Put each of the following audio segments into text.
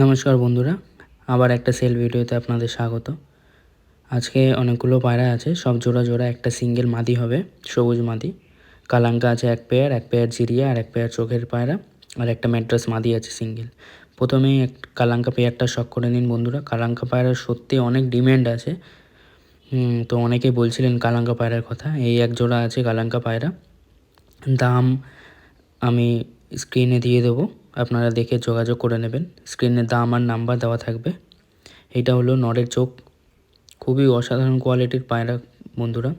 নমস্কার বন্ধুরা, আবার একটা সেল ভিডিওতে আপনাদের স্বাগত। আজকে অনেকগুলো পায়রা আছে, সব জোড়া জোড়া, একটা সিঙ্গেল মাদি হবে, সবুজ মাদি। কালাঙ্কা আছে এক পেয়ার এক পেয়ার জিরিয়া আর এক পেয়ার চোখের পায়রা, আর একটা ম্যাড্রাস মাদি আছে সিঙ্গেল প্রথমেই এক কালাঙ্কা পেয়ারটা শখ করে নিন বন্ধুরা, কালাঙ্কা পায়রার সত্যি অনেক ডিম্যান্ড আছে। তো অনেকেই বলছিলেন কালাঙ্কা পায়রার কথা, এই এক জোড়া আছে কালাঙ্কা পায়রা। দাম আমি স্ক্রিনে দিয়ে দেবো। আপনারা দেখে যোগাযোগ করে নেবেন। স্ক্রিনে দাম আর নাম্বার দেওয়া থাকবে। এটা হলো নরের চোখ। খুবই অসাধারণ কোয়ালিটির পায়রা বন্ধুরা।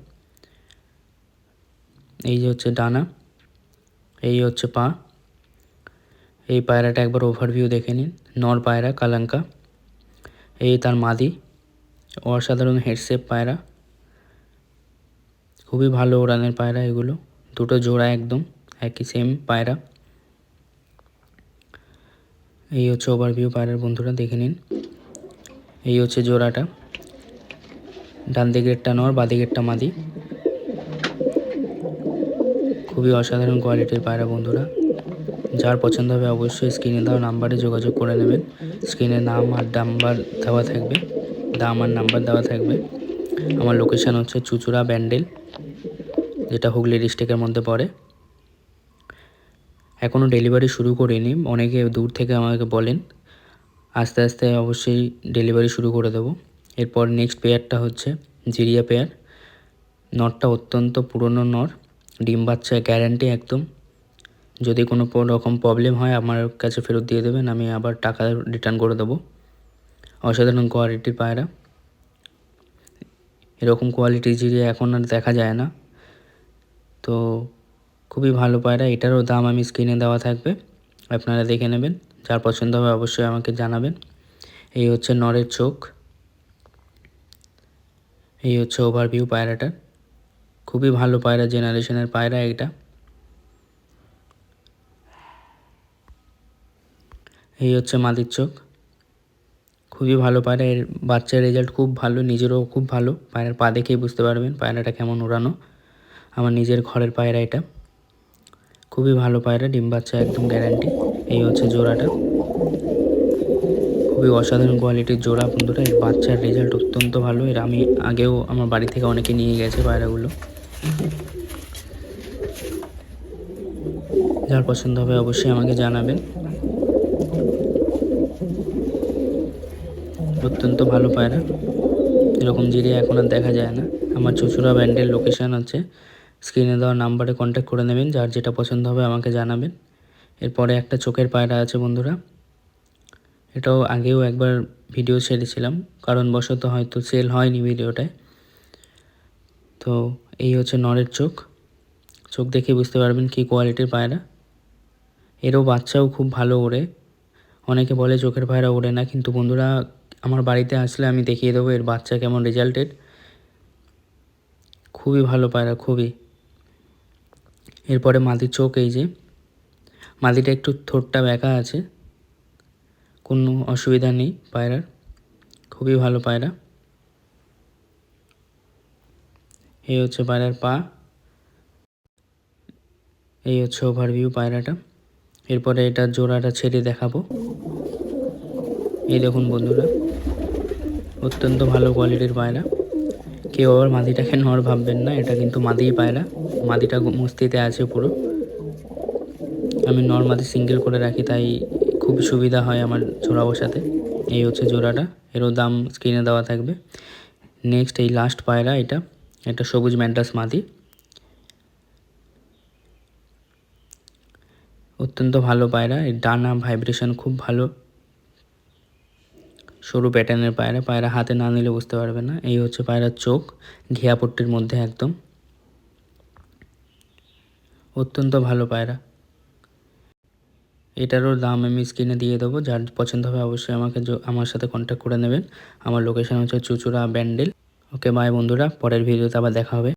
এই যে হচ্ছে ডানা। এই হচ্ছে পা। এই পায়রাটা একবার ওভারভিউ দেখে নিন। নর পায়রা, কালাঙ্কা। এই তার মাদি। অসাধারণ হেডসেপ পায়রা। খুবই ভালো ওড়ানের পায়রা এগুলো। দুটো জোড়া একদম, একই সেম পায়রা। এই হচ্ছে ওভারভিউ পায়রার বন্ধুরা, দেখে নিন। এই হচ্ছে জোড়াটা। ডান দিকেরটা নর, বা দিকেরটা মাদি। খুবই অসাধারণ কোয়ালিটির পায়রা বন্ধুরা। যার পছন্দ হবে অবশ্যই স্ক্রিনে দেওয়া নাম্বারে যোগাযোগ করে নেবেন। স্ক্রিনে নাম আর নাম্বার দেওয়া থাকবে। দাম আর নাম্বার দেওয়া থাকবে। আমার লোকেশান হচ্ছে চুচুড়া ব্যান্ডেল, যেটা হুগলি ডিস্ট্রিক্টের মধ্যে পড়ে। এখনও ডেলিভারি শুরু করিনি। অনেকে দূর থেকে আমাকে বলেন, আস্তে আস্তে অবশ্যই ডেলিভারি শুরু করে দেবো। এরপর নেক্সট পেয়ারটা হচ্ছে জিরিয়া পেয়ার। নরটা অত্যন্ত পুরনো নর, ডিম বাচ্চা গ্যারান্টি একদম। যদি কোনো রকম প্রবলেম হয়, আমার কাছে ফেরত দিয়ে দেবেন, আমি আবার টাকা রিটার্ন করে দেবো। অসাধারণ কোয়ালিটির পায়রা। এরকম কোয়ালিটি জিরিয়া এখন আর দেখা যায় না। তো খুবই ভালো পায়রা, এটারও দাম আমি স্ক্রিনে দেওয়া থাকবে। আপনারা দেখে নেবেন, যার পছন্দ হবে অবশ্যই আমাকে জানাবেন। এই হচ্ছে নরের চোখ। এই হচ্ছে ওভারভিউ পায়রাটার। খুবই ভালো পায়রা জেনারেশনের পায়রা এটা। এই হচ্ছে মাদির চোখ। খুবই ভালো পায়রা, এর বাচ্চার রেজাল্ট খুব ভালো, নিজেরও খুব ভালো। পায়রার পা দেখেই বুঝতে পারবেন পায়রাটা কেমন উড়ানো। আমার নিজের ঘরের পায়রা এটা। খুবই ভালো পায়রা, ডিম বাচ্চা একদম গ্যারান্টি এই হচ্ছে জোড়াটা। খুবই অসাধারণ কোয়ালিটির জোড়া বন্ধুরা। এর বাচ্চার রেজাল্ট অত্যন্ত ভালো। এর আমি আগেও আমার বাড়ি থেকে অনেকে নিয়ে গেছে পায়রাগুলো। যার পছন্দ হবে অবশ্যই আমাকে জানাবেন। অত্যন্ত ভালো পায়রা। এরকম জিরে এখন আর দেখা যায় না। আমার চুচুরা ব্যান্ডের লোকেশান আছে। স্ক্রিনে দেওয়া নাম্বারে কন্ট্যাক্ট করে নেবেন, যার যেটা পছন্দ হবে আমাকে জানাবেন। এরপরে একটা চোখের পায়রা আছে বন্ধুরা। এটাও আগেও একবার ভিডিও ছেড়েছিলাম কারণবশত হয়তো সেল হয়নি ভিডিওটায় তো এই হচ্ছে নরের চোখ। চোখ দেখে বুঝতে পারবেন কী কোয়ালিটির পায়রা। এরও বাচ্চাও খুব ভালো ওড়ে। অনেকে বলে চোখের পায়রা ওড়ে না, কিন্তু বন্ধুরা, আমার বাড়িতে আসলে আমি দেখিয়ে দেবো এর বাচ্চা কেমন রেজাল্টেড খুবই ভালো পায়রা, খুবই। এরপরে মাদির চোখ এই যে, মাদিটা একটু ঠোঁটটা ব্যাকা আছে, কোনো অসুবিধা নেই পায়রার, খুবই ভালো পায়রা। এই হচ্ছে পায়রার পা, এই হচ্ছে ওভারভিউ পায়রাটা। এরপরে এটা জোড়াটা ছেড়ে দেখাবো। এই দেখুন বন্ধুরা, অত্যন্ত ভালো কোয়ালিটির পায়রা। কেউ আবার মাদিটাকে নর ভাববেন না, এটা কিন্তু মাদিই পায়রা। মাদিটা মস্তিতে আছে পুরো। আমি নর মাদি সিঙ্গেল করে রাখি, তাই খুব সুবিধা হয় আমার জোড়া বসাতে এই হচ্ছে জোড়াটা, এরও দাম স্ক্রিনে দেওয়া থাকবে। নেক্সট এই লাস্ট পায়রা এটা এটা সবুজ ম্যান্টাস মাদি। অত্যন্ত ভালো পায়রা এর ডানা ভাইব্রেশন খুব ভালো। সরু প্যাটার্নের পায়রা পায়রা হাতে না নিলে বুঝতে পারবে না। এই হচ্ছে পায়রার চোখ, ঘিয়াপট্টির মধ্যে একদম। অত্যন্ত ভালো পায়রা। এটারও দাম আমি স্ক্রিনে দিয়ে দেবো। যার পছন্দ হবে অবশ্যই আমাকে আমার সাথে কন্ট্যাক্ট করে নেবেন। আমার লোকেশান হচ্ছে চুচুড়া ব্যান্ডেল। ওকে বাই বন্ধুরা। পরের ভিডিওতে আবার দেখা হবে।